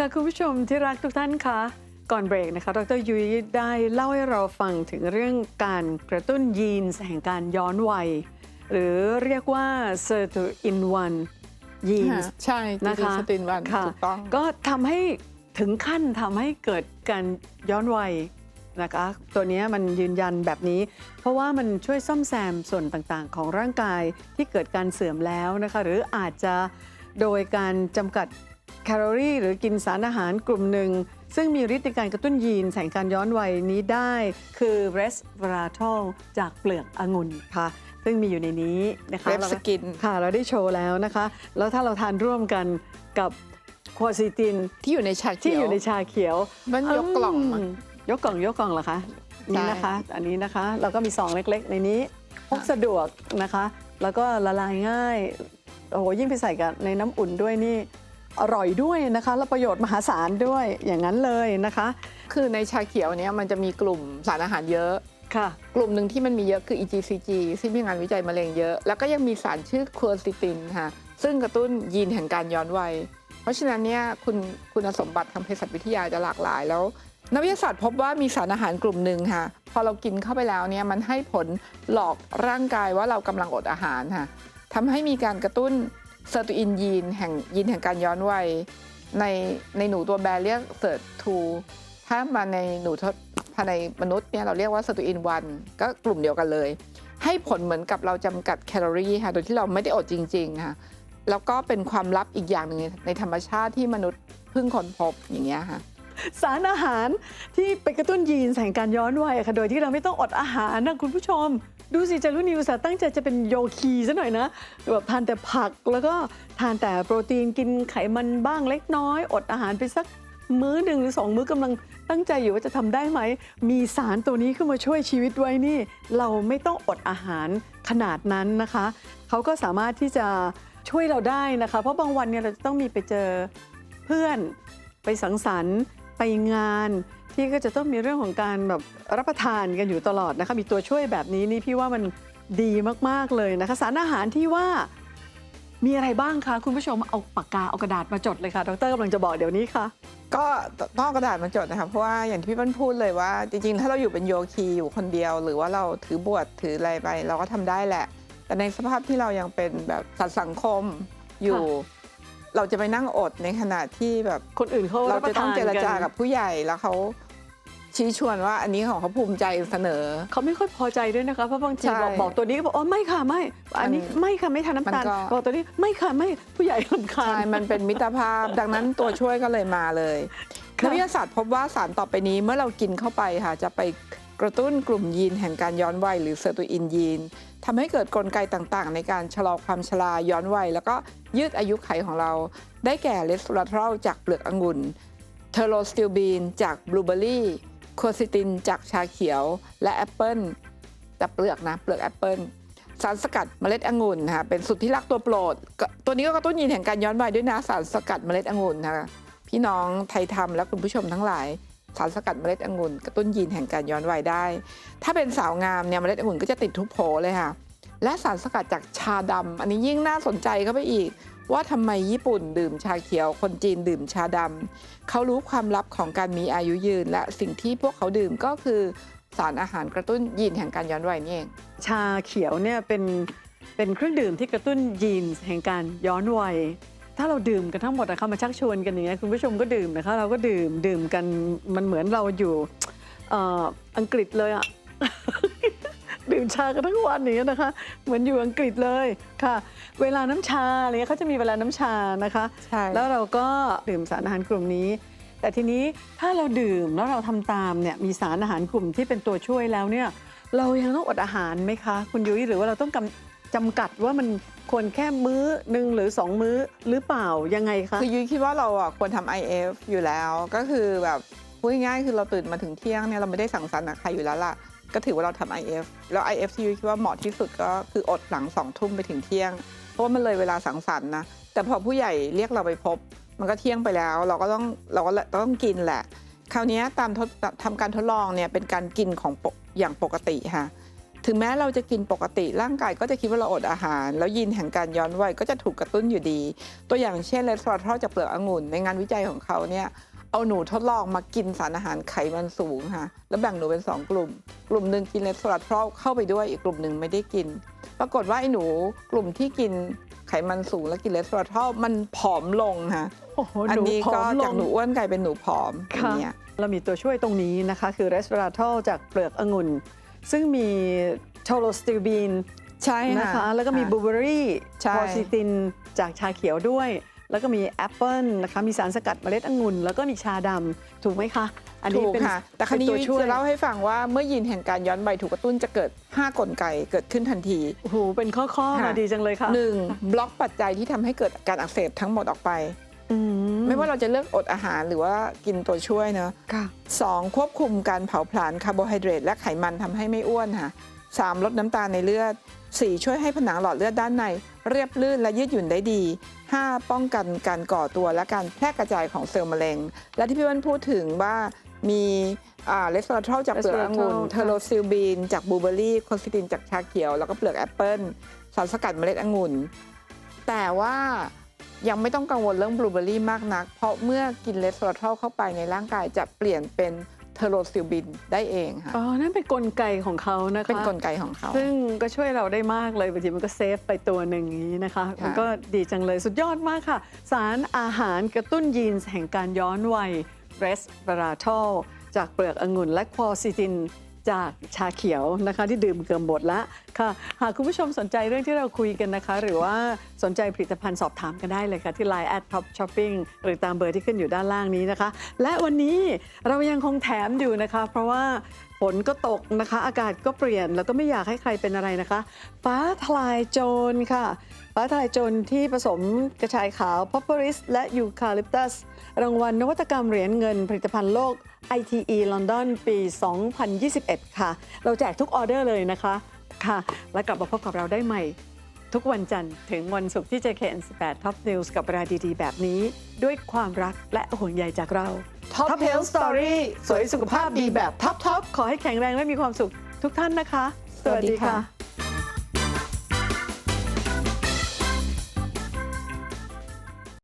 ค่ะคุณผู้ชมที่รักทุกท่านคะก่อนเบรกนะคะ ดรยุ้ยได้เล่าให้เราฟังถึงเรื่องการกระตุ้นยีนส์แห่งการย้อนวัย หรือเรียกว่า c e r t in one genes ใช่นะคะสตินวันค่ะถูกต้องก็ทำให้ถึงขั้นทำให้เกิดการย้อนวัยนะคะ ตัวเนี้ยมันยืนยันแบบนี้ เพราะว่ามันช่วยซ่อมแซมส่วนต่างๆ ของร่างกายที่เกิดการเสื่อมแล้วนะคะ หรืออาจจะโดยการจำกัด แคลอรี่หรือกินสารอาหารกลุ่มหนึ่ง ซึ่งมีฤทธิ์ในการกระตุ้นยีนแห่งการย้อนวัยนี้ได้ คือ resveratrol จากเปลือกองุ่นค่ะ ซึ่งมีอยู่ในนี้นะคะเว็บแล้วสกินค่ะ เราได้โชว์แล้วนะคะ แล้วถ้าเราทานร่วมกันกับควอซิตินที่อยู่ในชาเขียวที่อยู่ในชาเขียวมันยกกล่องมามยกกล่องยกกล่องเหรอคะนี่นะคะ อันนี้นะคะเราก็มีซองเล็ก ๆ ในนี้พกสะดวกนะคะ แล้วก็ละลายง่ายโอ้โหยิ่งไปใส่กับในน้ำอุ่นด้วยนี่ อร่อยด้วยนะคะ แล้วประโยชน์มหาศาลด้วยอย่างนั้นเลยนะคะ คือในชาเขียวเนี้ยมันจะมีกลุ่มสารอาหารเยอะ ค่ะ กลุ่มหนึ่งที่มันมีเยอะคือ EGCG ซึ่งมีงานวิจัยมะเร็งเยอะ แล้วก็ยังมีสารชื่อครัวซิตินค่ะซึ่งกระตุ้นยีนแห่งการย้อนวัย เพราะฉะนั้นเนี่ยคุณคุณสมบัติทางเภสัชวิทยาจะหลากหลายแล้ว นักวิทยาศาสตร์พบว่ามีสารอาหารกลุ่มหนึ่งค่ะ พอเรากินเข้าไปแล้วเนี่ยมันให้ผลหลอกร่างกายว่าเรากำลังอดอาหารค่ะทำให้มีการกระตุ้น เซอร์ตูอินยีนแห่งยีนแห่งการย้อนวัยในในหนูตัวแบรเรียกเซิร์ทูถ้ามาในหนูทดภายในมนุษย์เนี่ยเราเรียกว่าสตูอินวันก็กลุ่มเดียวกันเลย ให้ผลเหมือนกับเราจำกัดแคลอรี่ค่ะโดยที่เราไม่ได้อดจริงๆค่ะแล้วก็เป็นความลับอีกอย่างหนึ่งในธรรมชาติที่มนุษย์เพิ่งค้นพบอย่างเงี้ยค่ะสารอาหารที่ไปกระตุ้นยีนแห่งการย้อนวัยค่ะโดยที่เราไม่ต้องอดอาหารนะคุณผู้ชม ดูสิจารุณีอุตสาตั้งใจจะเป็นโยคีซะหน่อยนะแบบทานแต่ผักแล้วก็ทานแต่โปรตีนกินไขมันบ้างเล็กน้อย อดอาหารไปสักมื้อหนึ่งหรือสองมื้อกำลังตั้งใจอยู่ว่าจะทำได้ไหม มีสารตัวนี้ขึ้นมาช่วยชีวิตไว้นี่ เราไม่ต้องอดอาหารขนาดนั้นนะคะ เขาก็สามารถที่จะช่วยเราได้นะคะ เพราะบางวันเนี่ยเราจะต้องมีไปเจอเพื่อนไปสังสรรค์ ไปงาน ที่ก็จะต้องมีเรื่องของการแบบรับประทานกันอยู่ตลอดนะคะ มีตัวช่วยแบบนี้นี่พี่ว่ามันดีมากๆเลยนะคะ สารอาหารที่ว่ามีอะไรบ้างคะ คุณผู้ชมเอาปากกาเอากระดาษมาจดเลยค่ะดรกำลังจะบอกเดี๋ยวนี้ค่ะ ก็ต้องเอากระดาษมาจดนะคะเพราะว่าอย่างที่พี่เปิ้ลพูดเลยว่า จริงๆ ถ้าเราอยู่เป็นโยคีอยู่คนเดียว หรือว่าเราถือบวชถืออะไรไปเราก็ทำได้แหละ แต่ในสภาพที่เรายังเป็นแบบสัตว์สังคมอยู่ เราจะไปนั่งอดในขณะที่แบบคนอื่นเขาเราบปจะทต้องนเจรจากันกับผู้ใหญ่แล้วเขา ชี้ชวนว่าอันนี้ของเขาภูมิใจเสนอ เขาไม่ค่อยพอใจด้วยนะคะเพราะบางทีใช่บอกบอกตัวนี้ก็บอกอ๋อไม่ค่ะไม่ อันนี้มันไม่ค่ะไม่ทานน้ำตาลมันก็ บอกตัวนี้ไม่ค่ะไม่ผู้ใหญ่ลำคาใช่ญ มันเป็นมิตรภาพ ดังนั้นตัวช่วยก็เลยมาเลยค่ะ นักวิทยาศาสตร์พบว่าสารต่อไปนี้เมื่อเรากินเข้าไปค่ะ จะไปกระตุ้นกลุ่มยีนแห่งการย้อนวัยหรือเซอร์ตูอินยีนทำให้เกิดกลไกต่างๆ ในการชะลอความชราย้อนวัย แล้วก็ยืดอายุไขของเรา ได้แก่เลสโ r าทรอลจากเปลือกองุ่นเทอโรสติลบีนจากบลูเบอร์รี่ โคซิตินจากชาเขียวและแอปเปิลแต่เปลือกนะ เปลือกแอปเปิลสารสกัดเมล็ดองุ่นนะคะเป็นสุดที่รักตัวโปรด ตัวนี้ก็กระตุ้นยีนแห่งการย้อนวัยด้วยนะสารสกัดเมล็ดองุ่นนะคะพี่น้องไทยทำและคุณผู้ชมทั้งหลาย สารสกัดเมล็ดองุ่นกระตุ้นยีนแห่งการย้อนวัยได้ ถ้าเป็นสาวงามเนี่ยเมล็ดองุ่นก็จะติดทุกโผเลยค่ะและสารสกัดจากชาดำอันนี้ยิ่งน่าสนใจเข้าไปอีก ว่าทำไมญี่ปุ่นดื่มชาเขียว คนจีนดื่มชาดำเขารู้ความลับของการมีอายุยืน และสิ่งที่พวกเขาดื่มก็คือสารอาหารกระตุ้นยีนแห่งการย้อนวัยนี่เอง ชาเขียวเนี่ยเป็นเป็นเครื่องดื่มที่กระตุ้นยีนแห่งการย้อนวัย ถ้าเราดื่มกันทั้งหมดนะคะมาชักชวนกันอย่างเงี้ยคุณผู้ชมก็ดื่มนะคะ เราก็ดื่มดื่มกันมันเหมือนเราอยู่ออังกฤษเลยอะ ดื่มชากันทั้งวันอย่างเงี้ยนะคะ เหมือนอยู่อังกฤษเลยค่ะ เวลาน้ำชาอะไรเงี้ยเขาจะมีเวลาน้ำชานะคะ ใช่ แล้วเราก็ดื่มสารอาหารกลุ่มนี้ แต่ทีนี้ถ้าเราดื่มแล้วเราทำตามเนี่ยมีสารอาหารกลุ่มที่เป็นตัวช่วยแล้วเนี่ยเรายังต้องอดอาหารไหมคะ คุณยุ้ยหรือว่าเราต้องกำจำกัดว่ามันควรแค่มื้อหนึ่งหรือ2มื้อหรือเปล่ายังไงคะ คือยุ้ยคิดว่าเราอะควรทำ IF อยู่แล้ว ก็คือแบบ พูดง่ายๆคือเราตื่นมาถึงเที่ยงเนี่ยเราไม่ได้สั่งสรรค์กับใครอยู่แล้วล่ะ ก็ถือว่าเราทำ IF แล้ว IF ที่คิดว่าเหมาะที่สุดก็คืออดหลังสองทุ่มไปถึงเที่ยง เพราะว่ามันเลยเวลาสังสรรค์นะ แต่พอผู้ใหญ่เรียกเราไปพบ มันก็เที่ยงไปแล้ว เราก็ต้องเราก็ต้องกินแหละ คราวนี้ตามทดทำการทดลองเนี่ยเป็นการกินของอย่างปกติค่ะถึงแม้เราจะกินปกติร่างกายก็จะคิดว่าเราอดอาหาร แล้วยีนแห่งการย้อนวัยก็จะถูกกระตุ้นอยู่ดี ตัวอย่างเช่นเลสเตอรอลจากเปลือกองุ่นในงานวิจัยของเขาเนี่ย เอาหนูทดลองมากินสารอาหารไขมันสูงค่ะ แล้วแบ่งหนูเป็น 2 กลุ่ม กลุ่มหนึ่งกินเลสเตอรอลเข้าไปด้วยอีกกลุ่มหนึ่งไม่ได้กิน ปรากฏว่าไอ้หนูกลุ่มที่กินไขมันสูงและกินเลสเตอรอลมันผอมลงค่ะโอ้โหอันหนูนี้ผอก็มลจากงหนูอ้วนกลายเป็นหนูผอมอย่าค่ะงเงี้ยเรามีตัวช่วยตรงนี้นะคะ คือเรส v e ราทอลจากเปลือกองุ่น ซึ่งมีโทโลสติลบีนใช่นะคะ แล้วก็มีบลูเบอรี่ใช่คอซิตินจากชาเขียวด้วย แล้วก็มีแอปเปิลนะคะมีสารสกัดเมล็ดองุ่น แล้วก็มีชาดำถูกไหมคะ อันนี้ถูกเป็นค่ะ แต่คราวนี้เป็นตัวช่วยจะเล่าให้ฟังว่าเมื่อยีนแห่งการย้อนวัยถูกกระตุ้นจะเกิด 5 กลไกเกิดขึ้นทันที โอ้โหเป็นข้อๆค่ะมาดีจังเลยค่ะหนึ่งบล็อกปัจจัยที่ทำให้เกิดการอักเสบทั้งหมดออกไป อืไม่ว่าเราจะเลือกอดอาหารหรือว่ากินตัวช่วยเนอะค่ะ สองควบคุมการเผาผลาญคาร์โบไฮเดรตและไขมันทำให้ไม่อ้วนค่ะ สามลดน้ำตาลในเลือดสี่ช่วยให้ผนังหลอดเลือดด้านใน เรียบลื่นและยืดหยุ่นได้ดีห้าป้องกันการก่อตัวและการแพร่กระจายของเซลล์มะเร็ง และที่พี่วันพูดถึงว่ามีเลสเตอรอลจากเปลือกองุ่น resveratrol เทโรซิลบีนจากบลูเบอร์รี่โคซิตินจากชาเขียว แล้วก็เปลือกแอปเปิลสารสกัดเมล็ดองุ่น แต่ว่ายังไม่ต้องกังวลเรื่องบลูเบอร์รี่มากนัก เพราะเมื่อกินเลสเตอรอลเข้าไปในร่างกายจะเปลี่ยนเป็น เทโรซิลบินได้เองค่ะ อ๋อ นั่นเป็นกลไกของเขานะคะเป็นกลไกของเขา ซึ่งก็ช่วยเราได้มากเลยบางทีมันก็เซฟไปตัวหนึ่งอย่างนี้นะคะค่ะมันก็ดีจังเลยสุดยอดมากค่ะ สารอาหารกระตุ้นยีนส์แห่งการย้อนวัยเรสเ e ราทอลจากเปลือกองุ่นและควอซิติน จากชาเขียวนะคะที่ดื่มเกือบหมดละค่ะ หากคุณผู้ชมสนใจเรื่องที่เราคุยกันนะคะ หรือว่าสนใจผลิตภัณฑ์สอบถามกันได้เลยค่ะ ที่ Line at Top Shopping หรือตามเบอร์ที่ขึ้นอยู่ด้านล่างนี้นะคะ และวันนี้เรายังคงแถมอยู่นะคะ เพราะว่าฝนก็ตกนะคะ อากาศก็เปลี่ยน แล้วก็ไม่อยากให้ใครเป็นอะไรนะคะ ฟ้าทลายโจรค่ะ ฟ้าทลายโจรที่ผสมกระชายขาวพอปเปอริสและยูคาลิปตัส รางวัลนวัตกรรมเหรียญเงินผลิตภัณฑ์โลก ITE London ปี 2021 ค่ะ เราแจกทุกออเดอร์เลยนะคะค่ะ และกลับมาพบกับเราได้ใหม่ ทุกวันจันทร์ถึงวันศุกร์ที่ JKN18 Top News กับเวลาดีๆ แบบนี้ ด้วยความรักและห่วงใยจากเรา Top Health Story สวยสุขภาพดีแบบท็อปทอปขอให้แข็งแรงและมีความสุขทุกท่านนะคะ สวัสดีค่ะ